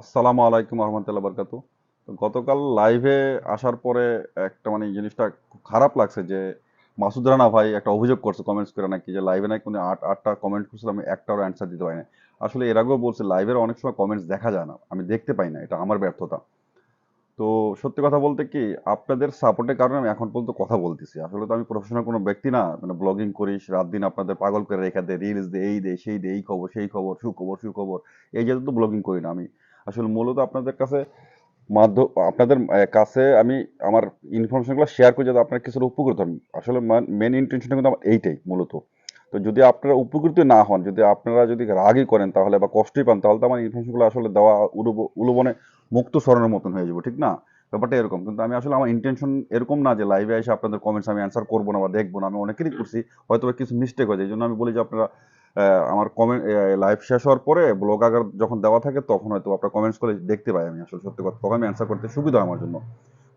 আসসালামু আলাইকুম রহমতুল্লাহ বরকাত। গতকাল লাইভে আসার পরে একটা মানে জিনিসটা খুব খারাপ লাগছে যে মাসুদ রানা ভাই একটা অভিযোগ করছে কমেন্টস করে নাকি যে লাইভে নাকি উনি আট, আটটা কমেন্ট করছিল, আমি একটাও অ্যান্সার দিতে পারি না আসলে এর আগেও বলছে লাইভের অনেক সময় কমেন্টস দেখা যায় না, আমি দেখতে পাই না, এটা আমার ব্যর্থতা। তো সত্যি কথা বলতে কি, আপনাদের সাপোর্টের কারণে আমি এখন পর্যন্ত কথা বলতেছি। আসলে তো আমি প্রফেশনাল কোনো ব্যক্তি না মানে ব্লগিং করিস, রাত দিন আপনাদের পাগল করে রেখা দেয় রিলস দে, এই দে, সেই দে, এই খবর, সেই খবর, সুখবর সুখবর, এই যে তো ব্লগিং করি না আমি। আসলে মূলত আপনাদের কাছে মাধ্যম আপনাদের কাছে আমি আমার ইনফরমেশনগুলো শেয়ার করি যাতে আপনার কিছুটা উপকৃত হন। আসলে মেন ইন্টেনশনটা কিন্তু আমার এইটাই মূলত। তো যদি আপনারা উপকৃত না হন, যদি আপনারা যদি রাগই করেন তাহলে বা কষ্টই পান, তাহলে তো আমার ইনফরমেশনগুলো আসলে দেওয়া উলুব- উলুবনে মুক্ত স্মরণের মতন হয়ে যাব, ঠিক না? ব্যাপারটা এরকম। কিন্তু আমি আসলে আমার ইন্টেনশন এরকম না যে লাইভে এসে আপনাদের কমেন্টস আমি অ্যান্সার করব না বা দেখব না। আমি অনেকেরই করছি হয়তো কিছু মিস্টেক হয়েছে এই জন্য আমি বলি যে আপনারা আমার কমেন্ট লাইভ শেষ হওয়ার পরে ব্লগ আগার যখন দেওয়া থাকে, তখন হয়তো আপনার কমেন্টস করে দেখতে পাই আমি আসলে সত্যি কথা। তখন আমি অ্যান্সার করতে সুবিধা আমার জন্য।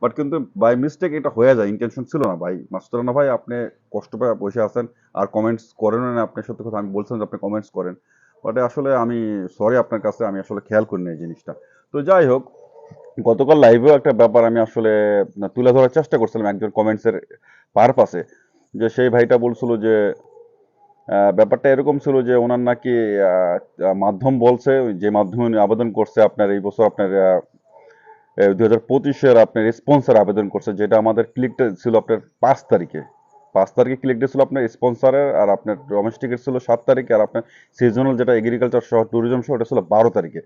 বাট কিন্তু বাই মিস্টেক এটা হয়ে যায় ইন্টেনশন ছিল না ভাই। মাস্টারানা ভাই, আপনি কষ্ট পেয়ে, বসে আছেন, আর কমেন্টস করেন না, আপনি সত্যি কথা আমি বলছিলাম যে আপনি কমেন্টস করেন। বাট আসলে আমি সরি আপনার কাছে, আমি আসলে খেয়াল করি না এই জিনিসটা। তো যাই হোক, গতকাল লাইভেও একটা ব্যাপার আমি আসলে তুলে ধরার চেষ্টা করছিলাম একজন কমেন্টসের পারপাসে যে সেই ভাইটা বলছিল যে ব্যাপারটা এরকম ছিল যে ওনার নাকি মাধ্যম বলছে যে মাধ্যমে আবেদন করছে আপনার এই বছর আপনার দুই হাজার পঁচিশের আপনার স্পন্সর আবেদন করছে, যেটা আমাদের ক্লিকটা ছিল আপনার পাঁচ তারিখে। পাঁচ তারিখে ক্লিকটা ছিল আপনার স্পন্সরের আর আপনার ডোমেস্টিকের ছিল সাত তারিখে, আর আপনার সিজনাল যেটা এগ্রিকালচার সহ ট্যুরিজম সহ, ওটা ছিল বারো তারিখে।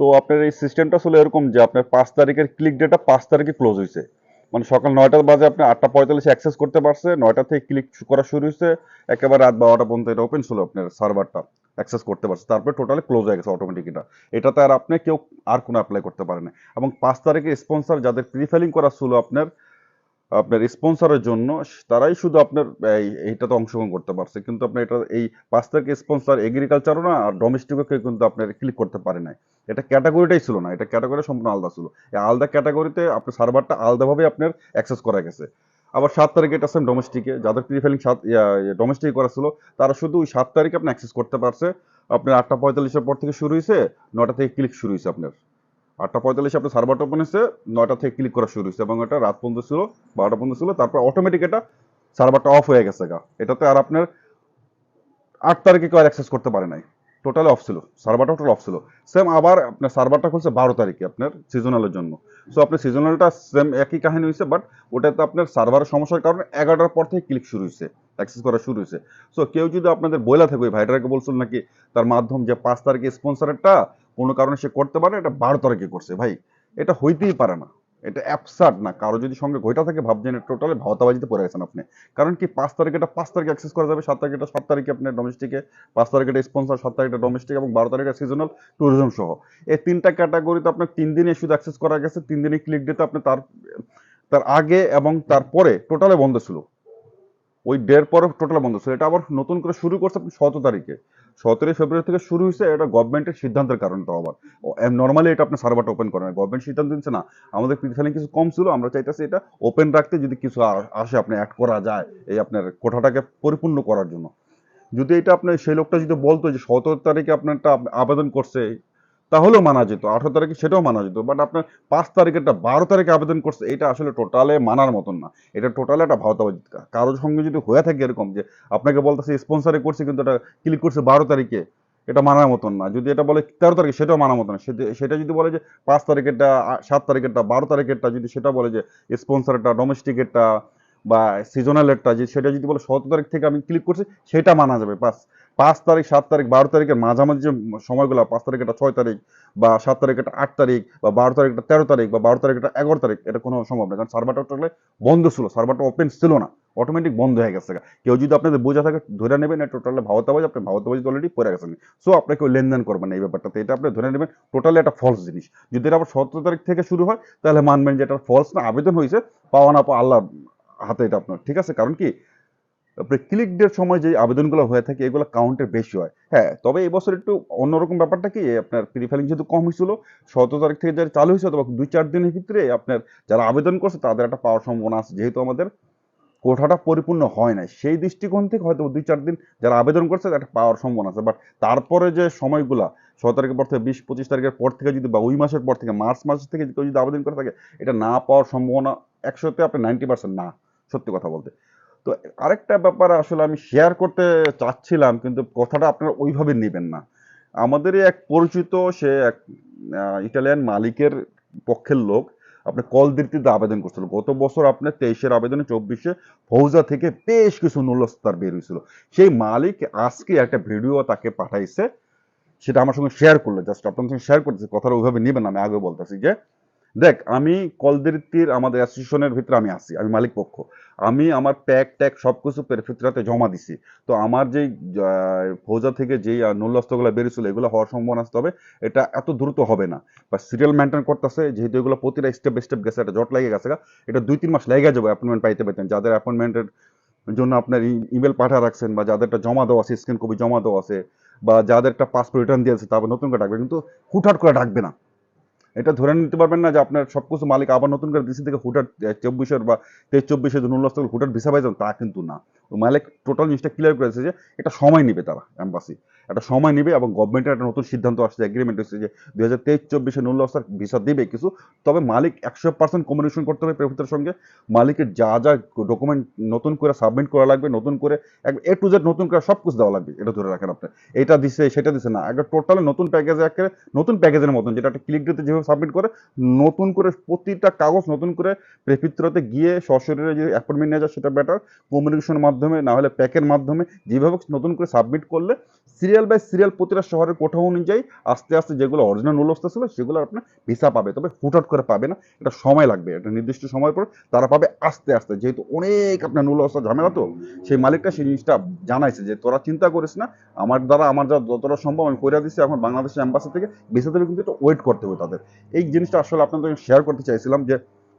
তো আপনার এই সিস্টেমটা ছিল এরকম যে আপনার পাঁচ তারিখের ক্লিক ডেটা পাঁচ তারিখে ক্লোজ হয়েছে। মানে সকাল নয়টার বাজে আপনি আটটা পঁয়তাল্লিশে অ্যাক্সেস করতে পারছে, নয়টা থেকে ক্লিক করা শুরু হয়েছে, একেবারে রাত বারোটা পর্যন্ত এটা ওপেন ছিল আপনার সার্ভারটা অ্যাক্সেস করতে পারছে। তারপরে টোটালি ক্লোজ হয়ে গেছে অটোমেটিক এটা। এটাতে আর আপনি কেউ, আর কোনো অ্যাপ্লাই করতে পারে না এবং পাঁচ তারিখে স্পন্সার যাদের প্রিফেলিং করা ছিল আপনার আপনার স্পন্সরের জন্য, তারাই শুধু আপনার, এই, এইটাতে অংশগ্রহণ করতে পারছে। কিন্তু আপনার এটা, এই পাঁচ তারিখে স্পন্সর এগ্রিকালচারও না, আর ডোমেস্টিকও কেউ কিন্তু আপনার ক্লিক করতে পারে নাই। এটা ক্যাটাগরিটাই ছিল না, এটা ক্যাটাগরি সম্পূর্ণ আলাদা ছিল। এই আলাদা ক্যাটাগরিতে আপনার সার্ভারটা আলাদাভাবে আপনার অ্যাক্সেস করা গেছে। আবার সাত তারিখে এটা সেম ডোমেস্টিকে যাদের প্রিফেলিং সাত ডোমেস্টিক করা ছিল, তারা শুধু ওই সাত তারিখে আপনি অ্যাক্সেস করতে পারছে। আপনার আটটা পঁয়তাল্লিশের পর থেকে শুরু হয়েছে নটা থেকে ক্লিক শুরু হয়েছে আপনার। আটটা পঁয়তাল্লিশে আপনার সার্ভারটা ওপেন হয়েছে, নয়টা থেকে ক্লিক করা শুরু হয়েছে এবং এটা রাত পর্যন্ত ছিল, বারোটা পর্যন্ত ছিল, তারপর অটোমেটিক এটা সার্ভারটা অফ হয়ে গেছে গা। এটাতে আর আপনার আট তারিখে কেউ অ্যাক্সেস করতে পারে নাই। টোটালি অফ ছিল সার্ভারটা টোটাল অফ ছিল। সেম আবার আপনার সার্ভারটা খুলছে বারো তারিখে আপনার সিজনালের জন্য। সো আপনার সিজনালটা সেম একই কাহিনী হয়েছে বাট ওটাতে আপনার সার্ভারের সমস্যার কারণে এগারোটার পর থেকে ক্লিক শুরু হয়েছে অ্যাক্সেস করা শুরু হয়েছে। সো কেউ যদি আপনাদের বইলা থাকে, ওই ভাইটাকে বলছিল নাকি তার মাধ্যম যে পাঁচ তারিখে স্পন্সরেরটা কোনো কারণে সে করতে পারে এটা বারো তারিখে করছে। ভাই, এটা হইতেই পারে না। এটা অ্যাপসার্ড না। কারও যদি সঙ্গে ঘইটা থাকে, ভাবছেন টোটালি ভাওতাবাজিতে পড়ে গেছেন আপনি। কারণ কি, পাঁচ তারিখে এটা পাঁচ তারিখে অ্যাক্সেস করা যাবে, সাত তারিখে এটা সাত তারিখে আপনার ডোমেস্টিকে পাঁচ তারিখে এটা স্পন্সর সাত তারিখে ডোমেস্টিক এবং বারো তারিখে সিজনাল ট্যুরিজম সহ। এই তিনটা ক্যাটাগরিতে আপনার তিন দিনে শুধু অ্যাক্সেস করা গেছে, তিন দিনে ক্লিক দিতে আপনি তার তার আগে এবং তারপরে টোটালে বন্ধ ছিল। ওই ডের পরে টোটাল বন্ধ ছিল। এটা আবার নতুন করে শুরু করছে আপনি সতেরো তারিখে। সতেরোই ফেব্রুয়ারি থেকে শুরু হয়েছে, এটা গভর্নমেন্টের সিদ্ধান্তের কারণে তো আবার। নর্মালি এটা আপনার সার্ভারটা ওপেন করেন। গভর্নমেন্ট সিদ্ধান্ত দিচ্ছে না, আমাদের পিছনে কিছু কম ছিল, আমরা চাইতেছি এটা ওপেন রাখতে যদি কিছু আসে, আপনি অ্যাড করা যায় এই আপনার কোঠাটাকে পরিপূর্ণ করার জন্য। যদি এটা আপনার সেই লোকটা যদি বলতো যে সতেরো তারিখে আপনারটা আবেদন করছে তাহলেও মানা যেত, আঠারো তারিখে সেটাও মানা যেত বাট আপনার পাঁচ তারিখেরটা বারো তারিখে আবেদন করছে, এটা আসলে টোটালে মানার মতন না। এটা টোটালে একটা ভাওতাবাজি। কারোর সঙ্গে যদি হয়ে থাকে এরকম যে আপনাকে বলতেছে স্পন্সারে করছে কিন্তু এটা ক্লিক করছে বারো তারিখে, এটা মানার মতন না। যদি এটা বলে তেরো তারিখে, সেটাও মানার মতন না। সেটা- যদি বলে যে পাঁচ তারিখেরটা সাত তারিখেরটা, বারো তারিখেরটা যদি সেটা বলে যে স্পন্সারটা ডোমেস্টিকেরটা বা সিজনালেরটা যে সেটা যদি বলে সতেরো তারিখ থেকে আমি ক্লিক করছি, সেটা মানা যাবে। পাঁচ পাঁচ তারিখ, সাত তারিখ, বারো তারিখের মাঝামাঝি যে সময়গুলো, পাঁচ তারিখ এটা ছয় তারিখ বা সাত তারিখ এটা আট তারিখ বা বারো তারিখ এটা তেরো তারিখ বা বারো তারিখ এটা এগারো তারিখ, এটা কোনো সম্ভব না কারণ সার্ভারটা টোটালে বন্ধ ছিল সার্ভারটা ওপেন ছিল না। অটোমেটিক বন্ধ হয়ে গেছে কেউ যদি আপনাদের বোঝা থাকে, ধরে নেবেন এটা টোটালে ভাওতাবাজ, আপনি ভাওতাবাজি অলরেডি পড়ে গেছেন। সো আপনি কেউ লেনদেন করবেন এই ব্যাপারটাতে। এটা আপনি ধরে নেবেন, টোটালি একটা ফলস জিনিস। যদি এটা আবার সতেরো তারিখ থেকে শুরু হয়, তাহলে মানবেন যে এটা ফলস না, আবেদন হয়েছে, পাওয়া না পাওয়া আল্লাহ হাতে এটা আপনার। ঠিক আছে? কারণ কি? আপনি ক্লিক ডের সময় যে আবেদনগুলো হয়ে থাকে, এগুলো কাউন্টের বেশি হয়। হ্যাঁ তবে এই বছর একটু অন্যরকম ব্যাপারটা কি? আপনার প্রিফাইলিং যেহেতু কম হয়েছিল, সতেরো তারিখ থেকে যারা চালু হয়েছে অথবা দুই চার দিনের ভিতরে আপনার যারা আবেদন করছে তাদের একটা পাওয়ার সম্ভাবনা আছে। যেহেতু আমাদের কোঠাটা পরিপূর্ণ হয় নাই, সেই দৃষ্টিকোণ থেকে হয়তো দুই চার দিন যারা আবেদন করছে একটা পাওয়ার সম্ভাবনা আছে। বাট তারপরে যে সময়গুলা ছয় তারিখের পর থেকে বিশ, পঁচিশ তারিখের পর থেকে যদি বা ওই মাসের পর থেকে, মার্চ মাস থেকে কেউ যদি আবেদন করে থাকে, এটা না পাওয়ার সম্ভাবনা একশোতে আপনি নাইনটি পার্সেন্ট না, সত্যি কথা বলতে। তো আরেকটা ব্যাপার আসলে আমি শেয়ার করতে চাচ্ছিলাম, কিন্তু কথাটা আপনারা ওইভাবে নেবেন না। আমাদেরই এক পরিচিত, সে এক ইটালিয়ান মালিকের পক্ষের লোক, আপনি কল দিতে আবেদন করছিল। গত বছর আপনার তেইশের আবেদনে চব্বিশে ফৌজা থেকে বেশ কিছু নুলস্তার বের হয়েছিল। সেই মালিক আজকে একটা ভিডিও তাকে পাঠাইছে, সেটা আমার সঙ্গে শেয়ার করল। জাস্ট আপনার সঙ্গে শেয়ার করতেছি, কথাটা ওইভাবে নেবেন আমি আগে বলতেছি যে দেখ, আমি কলদিরিত্তির আমাদের অ্যাসোসিয়েশনের ভিতরে আমি আছি, আমি মালিক পক্ষ। আমি আমার প্যাক ট্যাক সব কিছু পেরফিত্রাতে জমা দিছি। তো আমার যেই ফৌজা থেকে যেই নুল্লাস্তগুলো বেরিয়েছিল, এগুলো হওয়ার সম্ভাবনা আছে, তবে এটা এত দ্রুত হবে না। বা সিরিয়াল মেনটেন করতেছে, যেহেতু এগুলো প্রতিটা স্টেপ স্টেপ গেছে, একটা জট লেগে গেছে এটা দুই তিন মাস লেগে যাবে অ্যাপয়েন্টমেন্ট পাইতে পাইতেন যাদের অ্যাপয়েন্টমেন্টের জন্য আপনার ইমেল পাঠা রাখছেন, বা যাদেরটা জমা দেওয়া আছে স্ক্রিন কপি জমা দেওয়া আছে, বা যাদেরটা পাসপোর্ট রিটার্ন দিয়েছে, তারপর নতুন করে ডাকবে, কিন্তু হুটহাট করে ডাকবে না। এটা ধরে নিতে পারবেন না যে আপনার সবকিছু মালিক আবার নতুন করে দিচ্ছি থেকে হুটার চব্বিশের বা তেইশ চব্বিশের জন্য উল্লাস হুটার ভিসা পাইছেন, তা কিন্তু না। মালিক টোটাল জিনিসটা ক্লিয়ার করেছে যে এটা সময় নেবে তারা অ্যাম্বাসি একটা সময় নেবে এবং গভর্নমেন্টের একটা নতুন সিদ্ধান্ত আসছে এগ্রিমেন্ট হচ্ছে যে দুই হাজার তেইশ চব্বিশে নুল অফসার ভিসা দিবে কিছু, তবে মালিক একশো পার্সেন্ট কমিউনিকেশন করতে হবে প্রেফিতের সঙ্গে। মালিকের যা যা ডকুমেন্ট নতুন করে সাবমিট করা লাগবে, নতুন করে এ টু জেড নতুন করে সব কিছু দেওয়া লাগবে, এটা ধরে রাখেন আপনি। এটা দিছে, সেটা দিছে না। একটা টোটাল নতুন প্যাকেজে একেবারে নতুন প্যাকেজের মতন, যেটা একটা ক্লিক দিতে যেভাবে সাবমিট করে নতুন করে প্রতিটা কাগজ নতুন করে প্রেফিত্রতে গিয়ে সশরীরে যে অ্যাপয়েন্টমেন্ট নেওয়া যায় সেটা বেটার কমিউনিকেশনের মাধ্যমে, না হলে প্যাকের মাধ্যমে যেভাবে নতুন করে সাবমিট করলে সিরিয়াল বাই সিরিয়াল প্রতিটা শহরের কোঠা অনুযায়ী আস্তে আস্তে যেগুলো অরিজিনাল নুলস্তা ছিল সেগুলো আপনার ভিসা পাবে, তবে হুটহাট করে পাবে না। এটা সময় লাগবে, এটা নির্দিষ্ট সময় পর তারা পাবে আস্তে আস্তে। যেহেতু অনেক আপনার নুলস্তা ঝামেলা তো, সেই মালিকটা সেই জিনিসটা জানাইছে যে তোরা চিন্তা করিস না, আমার দ্বারা আমার যা যতটা সম্ভব আমি করে দিচ্ছি এখন বাংলাদেশের অ্যাম্বাসি থেকে ভিসা দেবে কিন্তু এটা ওয়েট করতে হবে তাদের। এই জিনিসটা আসলে আপনাদের শেয়ার করতে চাইছিলাম যে,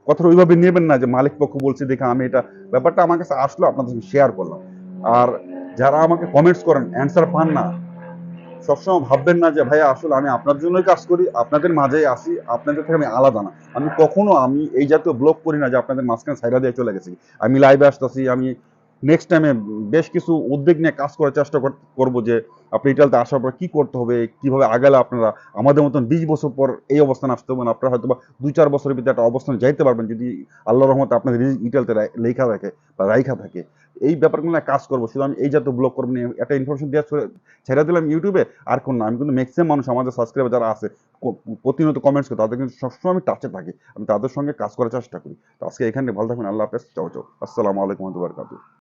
কথাটা ওইভাবে নেবেন না যে মালিক পক্ষ বলছে দেখে আমি এটা ব্যাপারটা আমার কাছে আসলো, আপনাদের সঙ্গে শেয়ার করলাম। আর যারা আমাকে কমেন্টস করেন অ্যান্সার পান না, সবসময় ভাববেন না যে, ভাইয়া, আসলে আমি আপনার জন্যই কাজ করি, আপনাদের মাঝেই আসি আপনাদের থেকে আমি আলাদা না। আমি কখনো আমি এই জাতীয় ব্লগ করি না যে আপনাদের মাঝখানে সাইডা দিয়ে চলে গেছি। আমি লাইভে আসতেছি, আমি নেক্সট টাইমে বেশ কিছু উদ্যোগ নিয়ে কাজ করার চেষ্টা কর- করব যে আপনি ইটালিতে আসার পর কি করতে হবে, কীভাবে আগালে আপনারা আমাদের মতন বিশ বছর পর এই অবস্থানে আসতে হবে আপনারা হয়তো বা দুই চার বছরের ভিতরে একটা অবস্থানে যাইতে পারবেন যদি আল্লাহ রহমতে আপনাদের ইটালিতে লেখা থাকে বা রাইখা থাকে। এই ব্যাপারগুলো কাজ করব, শুধু আমি এই জাতীয় ব্লগ করব নিয়ে একটা ইনফরমেশন দেওয়া ছেড়ে দিলাম ইউটিউবে আর কোন না। আমি কিন্তু ম্যাক্সিমাম মানুষ, আমাদের সাবস্ক্রাইবার যারা আছে প্রতিনিয়ত কমেন্টস করে, তাদের কিন্তু সবসময় আমি টাচে থাকি। আমি তাদের সঙ্গে কাজ করার চেষ্টা করি। তো আজকে এখানে ভালো থাকবেন, আল্লাহ হাফেজ, চাও চাও। আসসালামু আলাইকুম রহমতুল্লাহ